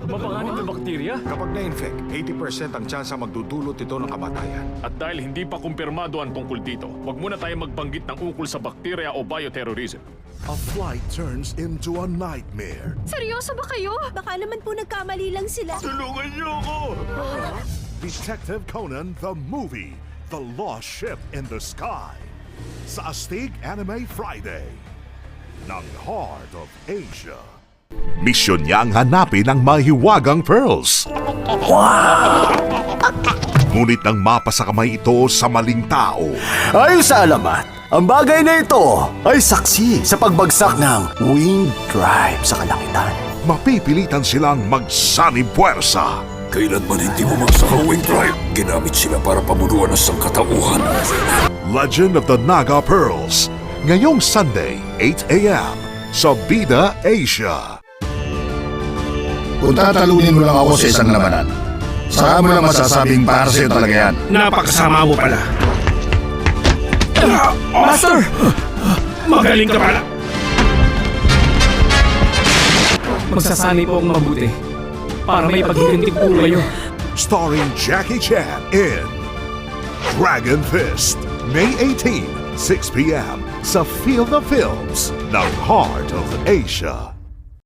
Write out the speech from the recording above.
Mapanganib na bakterya? Kapag na-infect, 80% ang tsansa magdudulot ito ng kamatayan. At dahil hindi pa kumpirmado ang tungkol dito, huwag muna tayo magbanggit ng ukol sa bakterya o bioterrorism. A flight turns into a nightmare. Seryoso ba kayo? Baka naman po nagkamali lang sila. Tulungan niyo ako! Detective Conan the movie, The Lost Ship in the Sky. Sa Astig Anime Friday. Ng Heart of Asia. Misyon niyang hanapin ang mahiwagang pearls. Ngunit nang mapa sa kamay ito sa maling tao, Ayon sa alamat, ang bagay na ito ay saksi sa pagbagsak ng wind drive sa kalangitan. mapipilitan silang magsanib puwersa. Kailanman hindi bumagsak ang wing drive, ginamit sila para pamunuan ang sangkatauhan. Legend of the Naga Pearls. Ngayong Sunday, 8 a.m. sa Bida Asia. Kung tatalunin mo lang ako sa isang labanan, saka mo lang masasabing para sa'yo talaga yan. Napakasama mo pala. Master! Magaling ka pala. Magsasanay po akong mabuti para may paghihintig po kayo. Starring Jackie Chan in Dragon Fist. May 18, 6 p.m. sa Field of Films ng Heart of Asia.